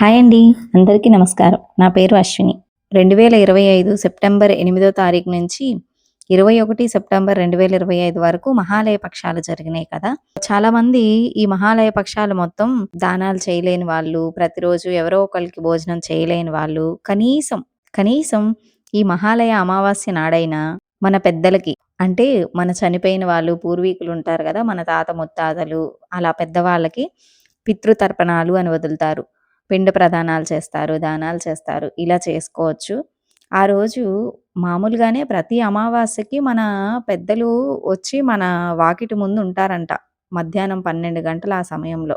Hi అండి. అందరికీ నమస్కారం. నా పేరు అశ్విని. రెండు వేల ఇరవై ఐదు సెప్టెంబర్ ఎనిమిదో తారీఖు నుంచి ఇరవై ఒకటి సెప్టెంబర్ రెండు వేల ఇరవై ఐదు వరకు మహాలయ పక్షాలు జరిగినాయి కదా. చాలా మంది ఈ మహాలయ పక్షాలు మొత్తం దానాలు చేయలేని వాళ్ళు ప్రతిరోజు ఎవరో ఒకరికి భోజనం చేయలేని వాళ్ళు కనీసం కనీసం ఈ మహాలయ అమావాస్య నాడైనా మన పెద్దలకి అంటే మన చనిపోయిన వాళ్ళు పూర్వీకులు ఉంటారు కదా మన తాత ముత్తాతలు అలా పెద్దవాళ్ళకి పితృతర్పణాలు అని వదులుతారు. పిండ ప్రదానాలు చేస్తారు దానాలు చేస్తారు. ఇలా చేసుకోవచ్చు. ఆ రోజు మామూలుగానే ప్రతి అమావాస్యకి మన పెద్దలు వచ్చి మన వాకిటి ముందు ఉంటారంట. మధ్యాహ్నం పన్నెండు గంటల ఆ సమయంలో.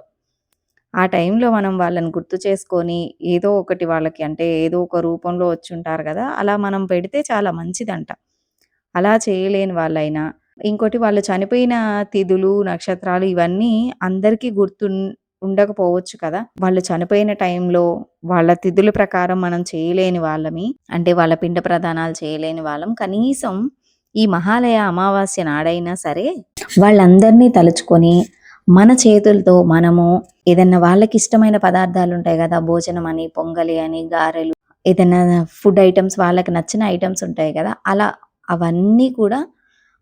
ఆ టైంలో మనం వాళ్ళని గుర్తు చేసుకొని ఏదో ఒకటి వాళ్ళకి అంటే ఏదో ఒక రూపంలో వచ్చి ఉంటారు కదా అలా మనం పెడితే చాలా మంచిదంట. అలా చేయలేని వాళ్ళైనా ఇంకోటి వాళ్ళు చనిపోయిన తిథులు నక్షత్రాలు ఇవన్నీ అందరికీ గుర్తు ఉండకపోవచ్చు కదా. వాళ్ళు చనిపోయిన టైంలో వాళ్ళ తిథుల ప్రకారం మనం చేయలేని వాళ్ళమి అంటే వాళ్ళ పిండ ప్రదానాలు చేయలేని వాళ్ళం. కనీసం ఈ మహాలయ అమావాస్య నాడైనా సరే వాళ్ళందరినీ తలుచుకొని మన చేతులతో మనము ఏదన్నా వాళ్ళకి ఇష్టమైన పదార్థాలు ఉంటాయి కదా భోజనం అని పొంగలి అని గారెలు ఏదైనా ఫుడ్ ఐటమ్స్ వాళ్ళకి నచ్చిన ఐటమ్స్ ఉంటాయి కదా అలా అవన్నీ కూడా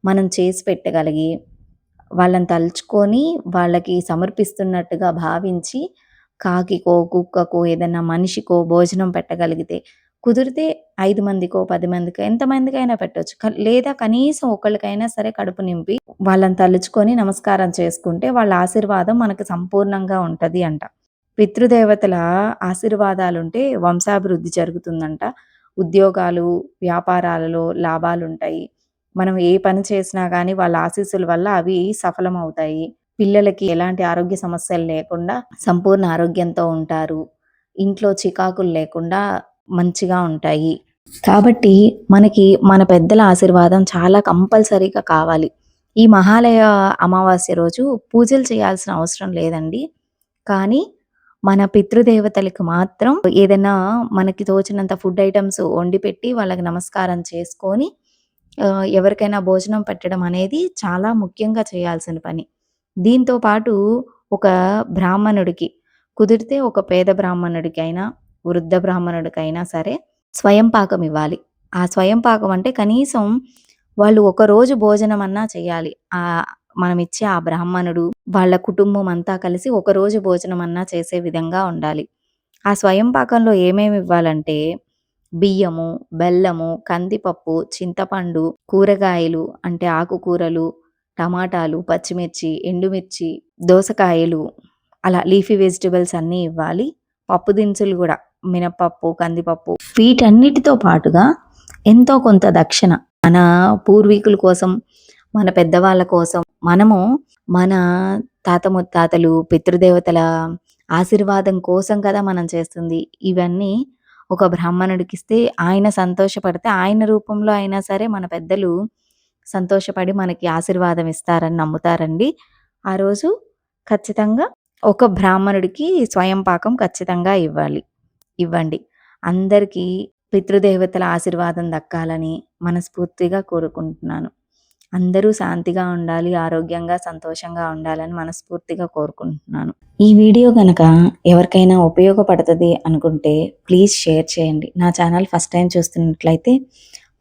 మనం చేసి పెట్టగలిగి వాళ్ళని తలుచుకొని వాళ్ళకి సమర్పిస్తున్నట్టుగా భావించి కాకికో కుక్కకో ఏదైనా మనిషికో భోజనం పెట్టగలిగితే కుదిరితే ఐదు మందికో పది మందికో ఎంతమందికైనా పెట్టొచ్చు. లేదా కనీసం ఒకళ్ళకైనా సరే కడుపు నింపి వాళ్ళని తలుచుకొని నమస్కారం చేసుకుంటే వాళ్ళ ఆశీర్వాదం మనకు సంపూర్ణంగా ఉంటది అంట. పితృదేవతల ఆశీర్వాదాలుంటే వంశాభివృద్ధి జరుగుతుందంట. ఉద్యోగాలు వ్యాపారాలలో లాభాలు ఉంటాయి మనం ఏ పని చేసినా కానీ వాళ్ళ ఆశీస్సుల వల్ల అవి సఫలం అవుతాయి పిల్లలకి ఎలాంటి ఆరోగ్య సమస్యలు లేకుండా సంపూర్ణ ఆరోగ్యంతో ఉంటారు. ఇంట్లో చికాకులు లేకుండా మంచిగా ఉంటాయి. కాబట్టి మనకి మన పెద్దల ఆశీర్వాదం చాలా కంపల్సరీగా కావాలి. ఈ మహాలయ అమావాస్య రోజు పూజలు చేయాల్సిన అవసరం లేదండి. కానీ మన పితృదేవతలకు మాత్రం ఏదైనా మనకి తోచినంత ఫుడ్ ఐటమ్స్ వండి పెట్టి వాళ్ళకి నమస్కారం చేసుకొని ఎవరికైనా భోజనం పెట్టడం అనేది చాలా ముఖ్యంగా చేయాల్సిన పని. దీంతో పాటు ఒక బ్రాహ్మణుడికి కుదిరితే ఒక పేద బ్రాహ్మణుడికైనా వృద్ధ బ్రాహ్మణుడికైనా సరే స్వయం పాకం ఇవ్వాలి. ఆ స్వయం పాకం అంటే కనీసం వాళ్ళు ఒక రోజు భోజనం అన్నా చేయాలి. ఆ మనం ఇచ్చే ఆ బ్రాహ్మణుడు వాళ్ళ కుటుంబం అంతా కలిసి ఒక రోజు భోజనం అన్నా చేసే విధంగా ఉండాలి. ఆ స్వయం పాకంలో ఏమేమి ఇవ్వాలంటే బియ్యము బెల్లము కందిపప్పు చింతపండు కూరగాయలు అంటే ఆకుకూరలు టమాటాలు పచ్చిమిర్చి ఎండుమిర్చి దోసకాయలు అలా లీఫీ వెజిటబుల్స్ అన్నీ ఇవ్వాలి. పప్పు దినుసులు కూడా మినపప్పు కందిపప్పు వీటన్నిటితో పాటుగా ఎంతో కొంత దక్షిణ. మన పూర్వీకుల కోసం మన పెద్దవాళ్ళ కోసం మనము మన తాత ముత్తాతలు పితృదేవతల ఆశీర్వాదం కోసం కదా మనం చేస్తుంది. ఇవన్నీ ఒక బ్రాహ్మణుడికి ఇస్తే ఆయన సంతోషపడితే ఆయన రూపంలో అయినా సరే మన పెద్దలు సంతోషపడి మనకి ఆశీర్వాదం ఇస్తారని నమ్ముతారండి. ఆ రోజు ఖచ్చితంగా ఒక బ్రాహ్మణుడికి స్వయం పాకం ఖచ్చితంగా ఇవ్వాలి. ఇవ్వండి. అందరికీ పితృదేవతల ఆశీర్వాదం దక్కాలని మనస్ఫూర్తిగా కోరుకుంటున్నాను. అందరూ శాంతిగా ఉండాలి ఆరోగ్యంగా సంతోషంగా ఉండాలని మనస్ఫూర్తిగా కోరుకుంటున్నాను. ఈ వీడియో కనుక ఎవరికైనా ఉపయోగపడుతుంది అనుకుంటే ప్లీజ్ షేర్ చేయండి. నా ఛానల్ ఫస్ట్ టైం చూస్తున్నట్లయితే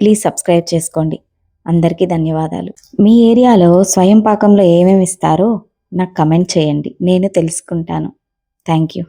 ప్లీజ్ సబ్స్క్రైబ్ చేసుకోండి. అందరికీ ధన్యవాదాలు. మీ ఏరియాలో స్వయం పాకంలో ఏమేమి ఇస్తారో నాకు కమెంట్ చేయండి. నేను తెలుసుకుంటాను. Thank you.